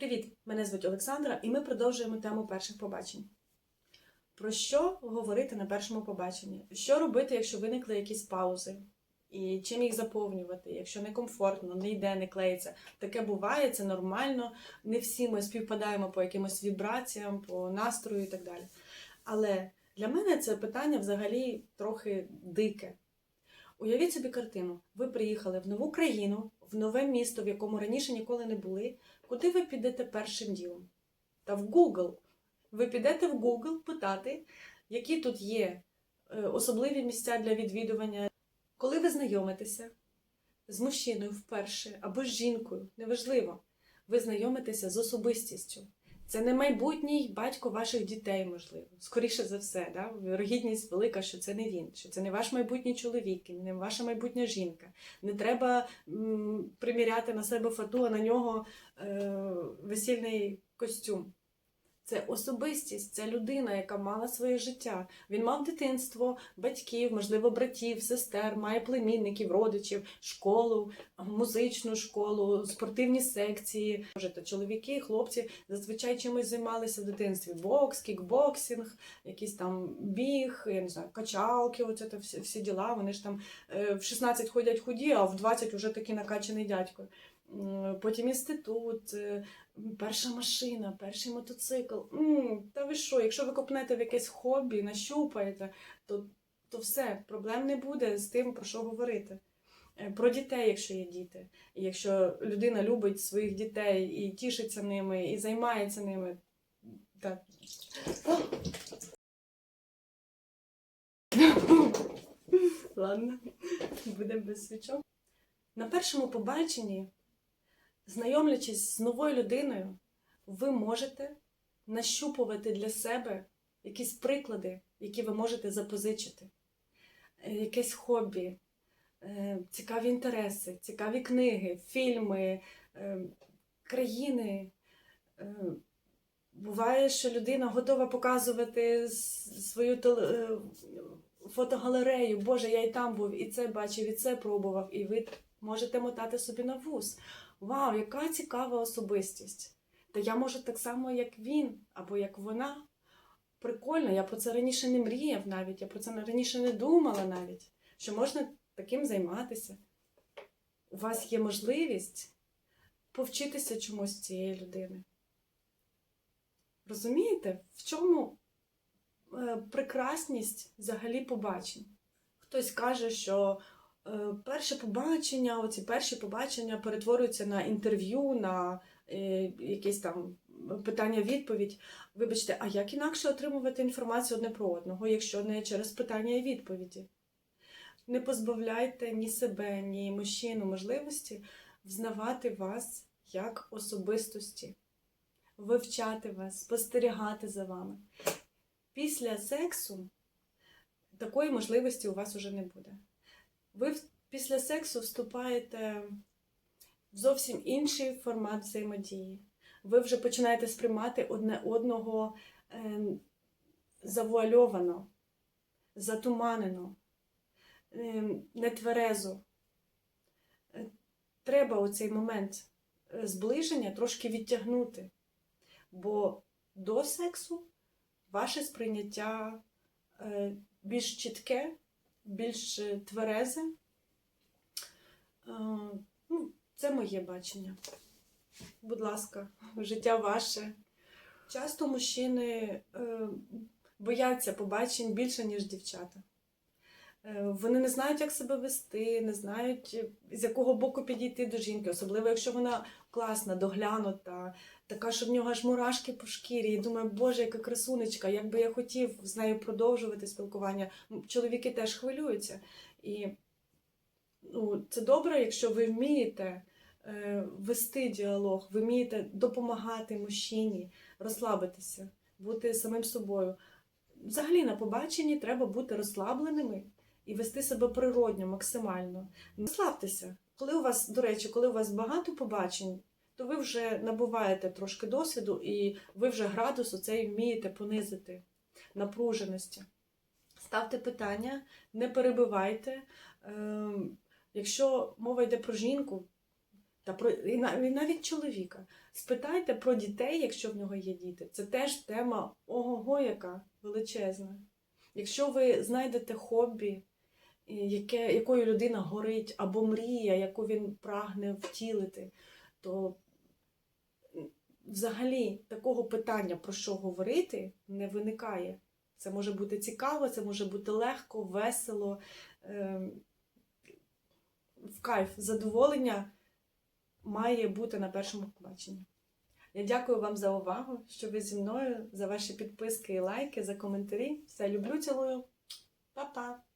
Привіт! Мене звуть Олександра, і ми продовжуємо тему перших побачень. Про що говорити на першому побаченні? Що робити, якщо виникли якісь паузи? І чим їх заповнювати, якщо некомфортно, не йде, не клеїться. Таке буває, це нормально. Не всі ми співпадаємо по якимось вібраціям, по настрою і так далі. Але для мене це питання взагалі трохи дике. Уявіть собі картину. Ви приїхали в нову країну, в нове місто, в якому раніше ніколи не були. Куди ви підете першим ділом? Та в Google. Ви підете в Google питати, які тут є е, особливі місця для відвідування. Коли ви знайомитеся з мужчиною вперше або з жінкою, неважливо, ви знайомитеся з особистістю. Це не майбутній батько ваших дітей, можливо. Скоріше за все, да? вірогідність велика, що це не він, що це не ваш майбутній чоловік, не ваша майбутня жінка. Не треба м, приміряти на себе фату, а на нього е, весільний костюм. Це особистість, це людина, яка мала своє життя. Він мав дитинство, батьків, можливо, братів, сестер, має племінників, родичів, школу, музичну школу, спортивні секції. Може, то чоловіки, хлопці зазвичай чимось займалися в дитинстві: бокс, кікбоксинг, якийсь там біг, я не знаю, качалки, оце та всі, всі діла. Вони ж там е, в 16 ходять худі, а в 20 вже такий накачаний дядько. Потім інститут, е, перша машина, перший мотоцикл. Та ви що, якщо ви копнете в якесь хобі, нащупаєте, то, то все, проблем не буде з тим, про що говорити. Е, Про дітей, якщо є діти. І якщо людина любить своїх дітей і тішиться ними, і займається ними. Так. Ладно, будемо без свічок. На першому побаченні, знайомлячись з новою людиною, ви можете нащупувати для себе якісь приклади, які ви можете запозичити, Е, якесь хобі, е, цікаві інтереси, цікаві книги, фільми, е, країни. Буває, що людина готова показувати свою фотогалерею. Боже, я і там був, і це бачив, і це пробував, і ви можете мотати собі на вуз. Вау, яка цікава особистість! Та я можу так само, як він, або як вона. Прикольно, я про це раніше не мріяв навіть, я про це раніше не думала навіть, що можна таким займатися. У вас є можливість повчитися чомусь цієї людини. Розумієте, в чому е, прекрасність взагалі побачень? Хтось каже, що перше побачення, оці перші побачення перетворюються на інтерв'ю, на е, якісь там питання-відповідь. Вибачте, а як інакше отримувати інформацію одне про одного, якщо не через питання і відповіді? Не позбавляйте ні себе, ні мужчину можливості взнавати вас як особистості, вивчати вас, спостерігати за вами. Після сексу такої можливості у вас уже не буде. Ви після сексу вступаєте в зовсім інший формат взаємодії. Ви вже починаєте сприймати одне одного е, завуальовано, затуманено, е, нетверезо. Е, Треба оцей момент е, зближення трошки відтягнути, бо до сексу ваше сприйняття е, більш чітке, більш е, тверезе. Ну, Це моє бачення. Будь ласка, життя ваше. Часто мужчини е, бояться побачень більше, ніж дівчата. Е, Вони не знають, як себе вести, не знають, з якого боку підійти до жінки, особливо якщо вона класна, доглянута, така, що в нього аж мурашки по шкірі. І думаю, боже, яка красунечка, як би я хотів з нею продовжувати спілкування. Чоловіки теж хвилюються. І ну, це добре, якщо ви вмієте е, вести діалог, ви вмієте допомагати мужчині, розслабитися, бути самим собою. Взагалі на побаченні треба бути розслабленими і вести себе природньо, максимально. Розслабтеся. Коли у вас, до речі, коли у вас багато побачень, то ви вже набуваєте трошки досвіду, і ви вже градус оцей вмієте понизити напруженості. Ставте питання, не перебивайте. Ем, Якщо мова йде про жінку, Та про і нав- навіть чоловіка. Спитайте про дітей, якщо в нього є діти. Це теж тема ого-го, яка величезна. Якщо ви знайдете хобі, яке, якою людина горить, або мрія, яку він прагне втілити, то взагалі такого питання, про що говорити, не виникає. Це може бути цікаво, це може бути легко, весело, ем, в кайф, задоволення має бути на першому побаченні. Я дякую вам за увагу, що ви зі мною, за ваші підписки і лайки, за коментарі. Все люблю, цілую. Па-па!